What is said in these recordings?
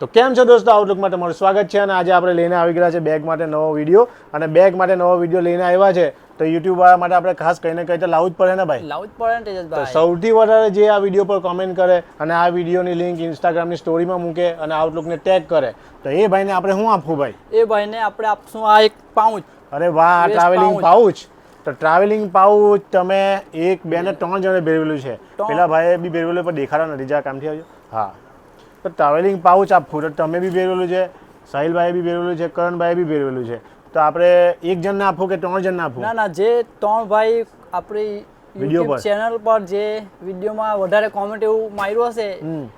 તો કેમ છો દોસ્તો? આઉટલુકમાં તમારું સ્વાગત છે અને આજે આપણે લઈને આવી ગયા છે બેગ માટે નવો વીડિયો અને બેગ માટે નવો વીડિયો લઈને આવ્યા છે. તો યુટ્યુબ વાળા માટે આપણે ખાસ કહીને કહી તો લાવવું જ પડે ને ભાઈ? લાવું જ પડે ને તો સૌથી વધારે જે આ વીડિયો પર કોમેન્ટ કરે અને આ વિડીયોની લિંક ઇન્સ્ટાગ્રામની સ્ટોરીમાં મૂકે અને આઉટલુકને ટેગ કરે. તો એ ભાઈને આપણે શું આપવું ભાઈ? એ ભાઈને આપણે આપશું આ એક પાઉચ અરે વાહ ટ્રાવેલિંગ પાઉચ તો ટ્રાવેલિંગ પાઉચ તમે એક બે ને ત્રણ જણે ભેરવેલું છે. પેલા ભાઈએ બી ભેરવેલું પણ દેખાડો નથી. જા કામથી આવજો. હા. તો ટ્રાવેલિંગ પાઉચ આપવું તો તમે બી પહેરેલું છે સાહિલભાઈ બી પહેરેલું છે કરણભાઈ બી ભેરવેલું છે. તો આપણે એક જણને આપવું કે ત્રણ જણને આપવું ના ના, જે ત્રણ ભાઈ આપણી પર. ચેનલ પર જે વિડીયોમાં વધારે કોમેન્ટ એવું માર્યું હશે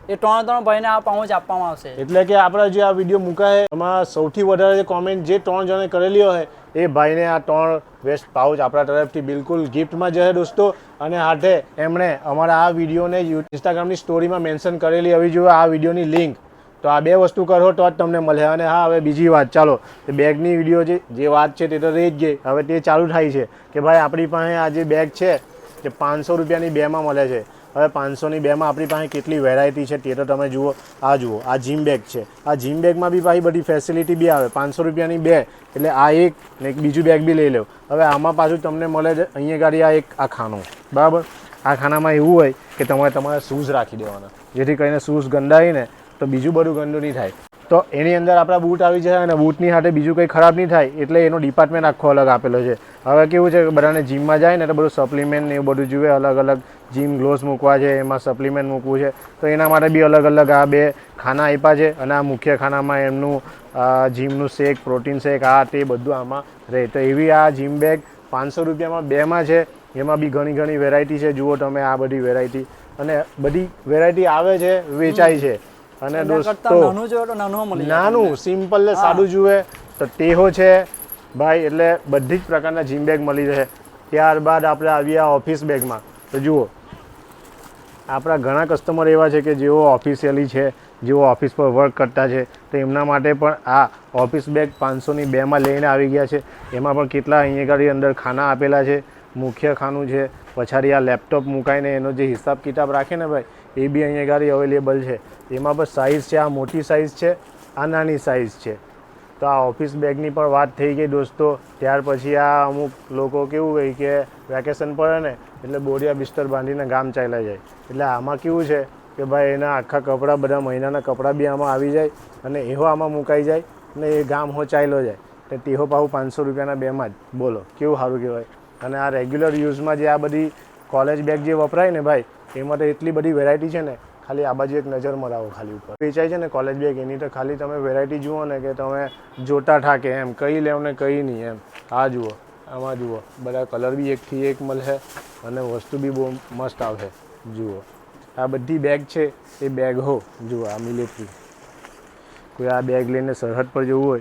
એ ત્રણ ત્રણ ભાઈને આ પાઉચ આપવામાં આવશે. એટલે કે આપણા જે આ વીડિયો મુકાય એમાં સૌથી વધારે જે કોમેન્ટ જે ત્રણ જણે કરેલી હોય એ ભાઈને આ ત્રણ વેસ્ટ પાઉચ આપણા તરફથી બિલકુલ ગિફ્ટમાં જશે દોસ્તો. અને હાથે એમણે અમારા આ વિડીયોને ઇન્સ્ટાગ્રામની સ્ટોરીમાં મેન્શન કરેલી. આવી જોઈએ આ વિડીયોની લિંક તો આ બે વસ્તુ કરો તો જ તમને મળે. અને હા હવે બીજી વાત ચાલો. એ બેગની વીડિયો જે જે વાત છે તે તો રહી જ ગઈ. હવે તે ચાલુ થાય છે કે ભાઈ આપણી પાસે આ જે બેગ છે તે પાંચસો રૂપિયાની બેમાં મળે છે. હવે પાંચસોની બેમાં આપણી પાસે કેટલી વેરાયટી છે તે તો તમે જુઓ, આ જુઓ, આ જીમ બેગ છે. આ જીમ બેગમાં બી પાછી બધી ફેસિલિટી બી આવે. પાંચસો રૂપિયાની બે, એટલે આ એક ને બીજું બેગ બી લઈ લો. હવે આમાં પાછું તમને મળે છે, અહીંયા ગાડી આ એક, આ ખાનું. બરાબર? આ ખાનામાં એવું હોય કે તમારે તમારા શૂઝ રાખી દેવાના. જેથી કરીને શૂઝ ગંદાય ને તો બીજું બધું ગંદુ નહીં થાય. તો એની અંદર આપણા બૂટ આવી જાય અને બૂટની સાથે બીજું કંઈ ખરાબ નહીં થાય, એટલે એનો ડિપાર્ટમેન્ટ આખો અલગ આપેલો છે. હવે કેવું છે કે બધાને જીમમાં જાય ને એટલે બધું સપ્લિમેન્ટ ને એવું બધું જુએ અલગ અલગ જીમ ગ્લોવ્સ મૂકવા છે, એમાં સપ્લિમેન્ટ મૂકવું છે. તો એના માટે બી અલગ અલગ આ બે ખાના આપ્યા છે અને આ મુખ્ય ખાનામાં એમનું જીમનું શેક પ્રોટીન શેક આ તે બધું આમાં રહે. તો એવી આ જીમ બેગ પાંચસો રૂપિયામાં બેમાં છે, એમાં બી ઘણી ઘણી વેરાયટી છે. જુઓ તમે આ બધી વેરાયટી અને બધી વેરાયટી આવે છે, વેચાય છે. અને દોસ્તો નાનું સિમ્પલ ને સાદું જુએ તો ટેહો છે. ભાઈ એટલે બધી જ પ્રકારના જીમ બેગ મળી રહે. ત્યારબાદ આપણે આવ્યા ઓફિસ બેગમાં તો જુઓ આપણા ઘણા કસ્ટમર એવા છે કે જેઓ ઓફિશિયલી છે જેઓ ઓફિસ પર વર્ક કરતા છે. તો એમના માટે પણ આ ઓફિસ બેગ પાંચસોની બેમાં લઈને આવી ગયા છે. એમાં પણ કેટલા અહીંયા આગળ અંદર ખાના આપેલા છે. મુખ્ય ખાનું છે. પછાડી આ લેપટોપ મુકાઈને એનો જે હિસાબ કિતાબ રાખે ને ભાઈ એ બી અહીંયા ગાડી અવેલેબલ છે. એમાં પણ સાઇઝ છે, આ મોટી સાઇઝ છે, આ નાની સાઇઝ છે. તો આ ઓફિસ બેગની પણ વાત થઈ ગઈ દોસ્તો. ત્યાર પછી આ અમુક લોકો કેવું હોય કે વેકેશન પડે ને, એટલે બોરિયા બિસ્તર બાંધીને ગામ ચાલ્યા જાય. એટલે આમાં કેવું છે કે ભાઈ એના આખા કપડાં બધા મહિનાના કપડાં બી આમાં આવી જાય અને એહો આમાં મુકાઈ જાય અને એ ગામ હો ચાલ્યો જાય. એટલે તેહો પાઉ પાંચસો રૂપિયાના બેમાં જ. બોલો, કેવું સારું કહેવાય? અને આ રેગ્યુલર યુઝમાં જે આ બધી કોલેજ બેગ જે વપરાય ને ભાઈ એમાં તો એટલી બધી વેરાયટી છે ને, ખાલી આ બાજુ એક નજર મરાવો ખાલી ઉપર. વેચાય છે ને કોલેજ બેગ એની, તો ખાલી તમે વેરાયટી જુઓ ને કે તમે જોતા ઠાકે એમ. કઈ લેવ ને કઈ નહીં એમ. આ જુઓ, આમાં જુઓ. બધા કલર બી એકથી એક મળશે અને વસ્તુ બી બહુ મસ્ત આવશે. જુઓ. આ બધી બેગ છે, એ બેગ હો. જુઓ, આ મિલિટરી કોઈ આ બેગ લઈને સરહદ પર જવું હોય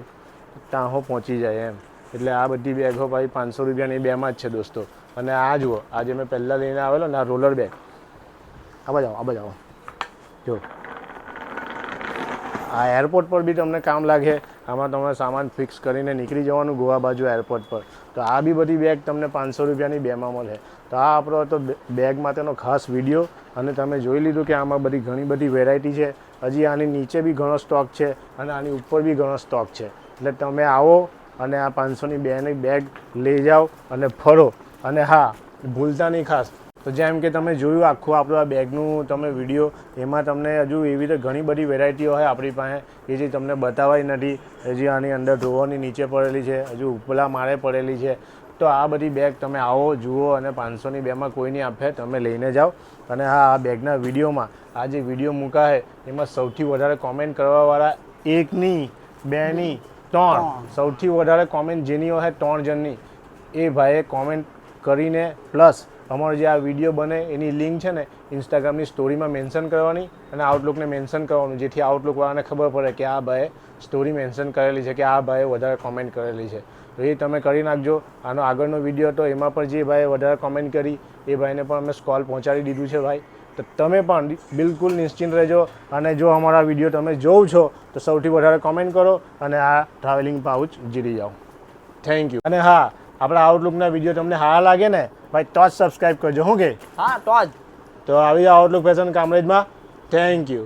ત્યાં હો પહોંચી જાય એમ. એટલે આ બધી બેગો ભાઈ પાંચસો રૂપિયાની બેમાં જ છે દોસ્તો. અને આ જુઓ, આજે મેં પહેલાં લઈને આવેલો ને આ રોલર બેગ આ આવો, આ બાજુ જો. આ એરપોર્ટ પર બી તમને કામ લાગે, આમાં તમે સામાન ફિક્સ કરીને નીકળી જવાનું ગોવા બાજુ એરપોર્ટ પર. તો આ બી બધી બેગ તમને પાંચસો રૂપિયાની બેમાં મળે. તો આ આપણો હતો બેગ માટેનો ખાસ વીડિયો અને તમે જોઈ લીધું કે આમાં બધી ઘણી બધી વેરાયટી છે. હજી આની નીચે બી ઘણો સ્ટોક છે અને આની ઉપર બી ઘણો સ્ટોક છે. એટલે તમે આવો અને આ પાંચસોની બેની બેગ લઈ જાઓ અને ફરો. અને હા, ભૂલતા નહીં ખાસ. તો જેમ કે તમે જોયું આખું આપણું આ બેગનું તમે વીડિયો એમાં તમને હજુ એવી રીતે ઘણી બધી વેરાયટીઓ હોય આપણી પાસે કે જે તમને બતાવાય નથી. હજી આની અંદર ડ્રોવરની નીચે પડેલી છે હજુ ઉપલા માળે પડેલી છે. તો આ બધી બેગ તમે આવો જુઓ અને પાંચસોની બેમાં કોઈની આપે તમે લઈને જાઓ. અને હા આ બેગના વિડીયોમાં આ જે વીડિયો મૂકાય એમાં સૌથી વધારે કોમેન્ટ કરવાવાળા એકની બેની ત્રણ. સૌથી વધારે કોમેન્ટ જેની હોય ત્રણ જણની. એ ભાઈએ કોમેન્ટ કરીને પ્લસ અમારો જે આ વીડિયો બને, એની લિંક છે ને ઇન્સ્ટાગ્રામની સ્ટોરીમાં મેન્શન કરવાની અને આઉટલુકને મેન્શન કરવાનું, જેથી આઉટલુકવાળાને ખબર પડે કે આ ભાઈએ સ્ટોરી મેન્શન કરેલી છે કે આ ભાઈએ વધારે કોમેન્ટ કરેલી છે. તો એ તમે કરી નાખજો. આનો આગળનો વીડિયો હતો, એમાં પણ જે ભાઈએ વધારે કોમેન્ટ કરી, એ ભાઈને પણ અમે સ્કોલ પહોંચાડી દીધું છે ભાઈ. તો તમે પણ બિલકુલ નિશ્ચિંત રહેજો અને જો અમારા વીડિયો તમે જોવ છો, તો સૌથી વધારે કોમેન્ટ કરો અને આ ટ્રાવેલિંગ પાઉચ જીરી જાઓ. થેન્ક યુ અને હા આપણા આઉટલુકના વીડિયો તમને સારા લાગે ને ભાઈ તો જ સબસ્ક્રાઈબ કરજો હું કે? હા તો જ. તો આવી આઉટલુક ફેશન કામરેજમાં. Thank you